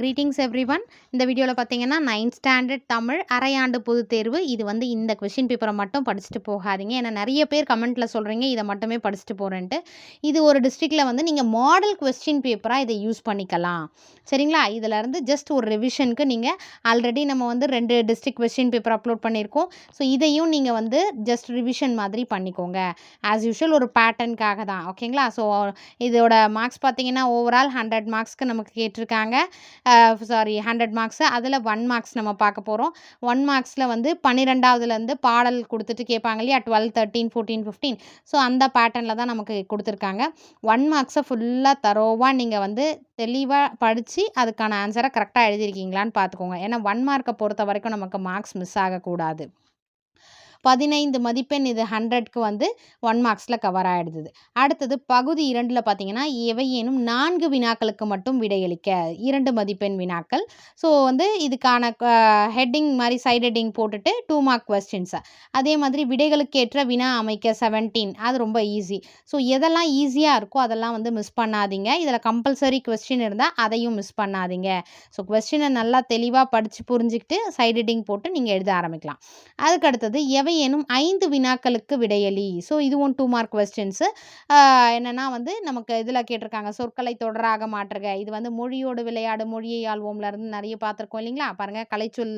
Greetings every one இந்த வீடியோவில் பார்த்தீங்கன்னா நைன்த் ஸ்டாண்டர்ட் தமிழ் அரையாண்டு பொது தேர்வு. இது வந்து இந்த கொஷின் பேப்பரை மட்டும் படிச்சுட்டு போகாதீங்க. ஏன்னா நிறைய பேர் கமெண்ட்டில் சொல்கிறீங்க இதை மட்டுமே படிச்சுட்டு போகிறேன்ட்டு இது ஒரு டிஸ்ட்ரிக்டில் வந்து நீங்கள் மாடல் கொஸ்டின் பேப்பராக இதை யூஸ் பண்ணிக்கலாம். சரிங்களா? இதிலேருந்து ஜஸ்ட் ஒரு ரிவிஷனுக்கு நீங்கள் ஆல்ரெடி நம்ம வந்து ரெண்டு டிஸ்ட்ரிக்ட் கொஸ்டின் பேப்பர் அப்லோட் பண்ணியிருக்கோம். ஸோ இதையும் நீங்கள் வந்து ஜஸ்ட் ரிவிஷன் மாதிரி பண்ணிக்கோங்க. ஆஸ் யூஷுவல் ஒரு பேட்டர்னுக்காக தான். ஓகேங்களா ஸோ இதோட மார்க்ஸ் பார்த்தீங்கன்னா ஓவரால் ஹண்ட்ரட் மார்க்ஸ்க்கு நமக்கு கேட்டிருக்காங்க. சாரி ஹண்ட்ரட் மார்க்ஸு அதில் ஒன் மார்க்ஸ் நம்ம பார்க்க போகிறோம் ஒன் மார்க்ஸில் வந்து பன்னிரெண்டாவதுலேருந்து பாடல் கொடுத்துட்டு கேட்பாங்க இல்லையா? Twelve thirteen fourteen fifteen so அந்த பேட்டர்னில் தான் நமக்கு கொடுத்துருக்காங்க. ஒன் மார்க்ஸை ஃபுல்லாக தரோவாக நீங்கள் வந்து தெளிவாக படித்து அதுக்கான ஆன்சரை கரெக்டாக எழுதியிருக்கீங்களான்னு பார்த்துக்கோங்க. ஏன்னா ஒன் மார்க்கை பொறுத்த வரைக்கும் நமக்கு மார்க்ஸ் மிஸ் ஆகக்கூடாது. பதினைந்து மதிப்பெண் இது ஹண்ட்ரட்க்கு வந்து ஒன் மார்க்ஸில் கவர் ஆகிடுது அடுத்தது பகுதி இரண்டில் பார்த்தீங்கன்னா எவையேனும் நான்கு வினாக்களுக்கு மட்டும் விடையளிக்க இரண்டு மதிப்பெண் வினாக்கள். ஸோ வந்து இதுக்கான ஹெட்டிங் மாதிரி சைட் ஹெட்டிங் போட்டுட்டு டூ மார்க் கொஸ்டின்ஸை அதே மாதிரி விடைகளுக்கு ஏற்ற வினா அமைக்க செவன்டீன் அது ரொம்ப ஈஸி ஸோ எதெல்லாம் ஈஸியாக இருக்கோ அதெல்லாம் வந்து மிஸ் பண்ணாதீங்க. இதில் கம்பல்சரி கொஸ்டின் இருந்தால் அதையும் மிஸ் பண்ணாதீங்க. ஸோ கொஸ்டினை நல்லா தெளிவாக படித்து புரிஞ்சுக்கிட்டு சைட் ஹெட்டிங் போட்டு நீங்கள் எழுத ஆரம்பிக்கலாம். அதுக்கு அடுத்தது எவை எனும் ஐந்து வினாக்களுக்கு விடையளி. ஸோ இதுவும் டூ மார்க் கொஸ்டின்ஸு என்னென்னா வந்து நமக்கு இதில் கேட்டிருக்காங்க சொற்களை தொடராக மாற்றுக. இது வந்து மொழியோடு விளையாடு மொழியை ஆள்வோம்லேருந்து நிறைய பார்த்துருக்கோம் இல்லைங்களா? பாருங்கள் கலைச்சொல்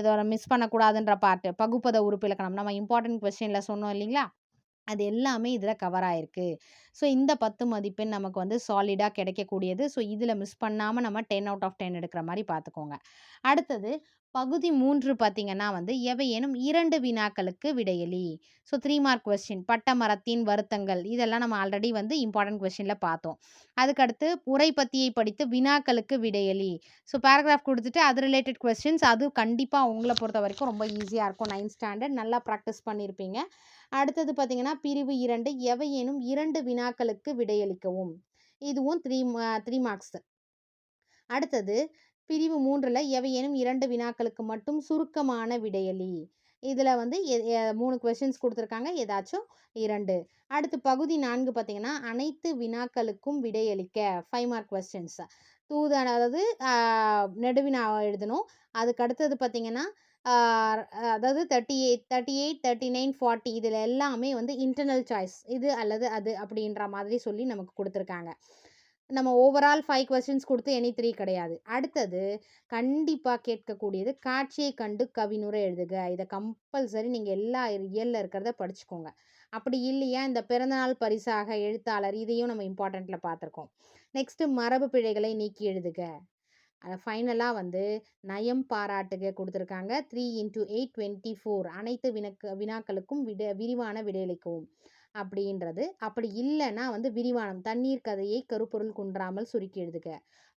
இதோட மிஸ் பண்ணக்கூடாதுன்ற பாட்டு பகுப்பத உறுப்பு இலக்கணம். நம்ம இம்பார்ட்டன்ட் கொஸ்டினில் சொன்னோம் இல்லைங்களா? அது எல்லாமே இதில் கவர் ஆயிருக்கு. ஸோ இந்த பத்து மதிப்பெண் நமக்கு வந்து சாலிடாக கிடைக்கக்கூடியது. ஸோ இதில் மிஸ் பண்ணாமல் நம்ம டென் அவுட் ஆஃப் டென் எடுக்கிற மாதிரி பார்த்துக்கோங்க. அடுத்தது பகுதி மூன்று பார்த்திங்கன்னா வந்து எவையேனும் இரண்டு வினாக்களுக்கு விடையளி ஸோ த்ரீ மார்க் கொஸ்டின் பட்ட மரத்தின் வருத்தங்கள் இதெல்லாம் நம்ம ஆல்ரெடி வந்து இம்பார்ட்டன்ட் கொஸ்டினில் பார்த்தோம். அதுக்கடுத்து உரை பத்தியை படித்து வினாக்களுக்கு விடையளி ஸோ பேராகிராஃப் கொடுத்துட்டு அது ரிலேட்டட் கொஸ்டின்ஸ் அது கண்டிப்பாக உங்களை பொறுத்த வரைக்கும் ரொம்ப ஈஸியாக இருக்கும். நைன்த் ஸ்டாண்டர்ட் நல்லா ப்ராக்டிஸ் பண்ணியிருப்பீங்க அடுத்தது பார்த்திங்கன்னா பிரிவு இரண்டு எவையேனும் இரண்டு வினாக்களுக்கு விடையளிக்கவும்? இதுவும் த்ரீ த்ரீ மார்க்ஸ் அடுத்தது பிரிவு மூன்றில் எவையேனும் இரண்டு வினாக்களுக்கு மட்டும் சுருக்கமான விடையளி இதில் வந்து மூணு கொஷின்ஸ் கொடுத்துருக்காங்க. ஏதாச்சும் இரண்டு. அடுத்து பகுதி நான்கு பார்த்தீங்கன்னா அனைத்து வினாக்களுக்கும் விடையளிக்க. ஃபைவ் மார்க் கொஸ்டின்ஸ் தூது அதாவது நெடுவினா எழுதணும். அதுக்கு அடுத்தது பார்த்தீங்கன்னா அதாவது thirty eight thirty eight thirty nine forty இதில் எல்லாமே வந்து இன்டர்னல் சாய்ஸ் இது அல்லது அது அப்படின்ற மாதிரி சொல்லி நமக்கு கொடுத்துருக்காங்க. நம்ம ஓவரால் ஃபைவ் கொஸ்டின்ஸ் கொடுத்து எனி த்ரீ கிடையாது. அடுத்தது கண்டிப்பாக கேட்கக்கூடியது காட்சியை கண்டு கவினுரை எழுதுக. இதை கம்பல்சரி நீங்கள் எல்லா இயலில் இருக்கிறத படிச்சுக்கோங்க. அப்படி இல்லையா இந்த பிறந்தநாள் பரிசாக எழுத்தாளர் இதையும் நம்ம இம்பார்ட்டண்ட்டில் பார்த்துருக்கோம். நெக்ஸ்ட்டு மரபு பிழைகளை நீக்கி எழுதுக. ஃபைனலாக வந்து நயம் பாராட்டுக கொடுத்துருக்காங்க. Three into eight twenty four அனைத்து வினக்கு வினாக்களுக்கும் விட விரிவான விடையளிக்கவும். அப்படின்றது. அப்படி இல்லைன்னா வந்து விரிவானம் தண்ணீர் கதையை கருப்பொருள் குன்றாமல் சுருக்கி எழுதுக.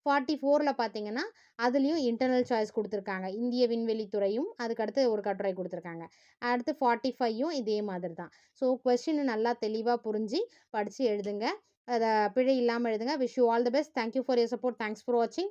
ஃபார்ட்டி ஃபோரில் பார்த்தீங்கன்னா அதுலேயும் இன்டர்னல் சாய்ஸ் கொடுத்துருக்காங்க. இந்திய விண்வெளித்துறையும் அதுக்கடுத்து ஒரு கட்டுரை கொடுத்துருக்காங்க. அடுத்து ஃபார்ட்டி ஃபைவும் இதே மாதிரி தான் ஸோ கொஸ்டின் நல்லா தெளிவாக புரிஞ்சு படித்து எழுதுங்க. அதை பிழை இல்லாமல் எழுதுங்க. Wish you all the best thank you for your support thanks for வாட்சிங்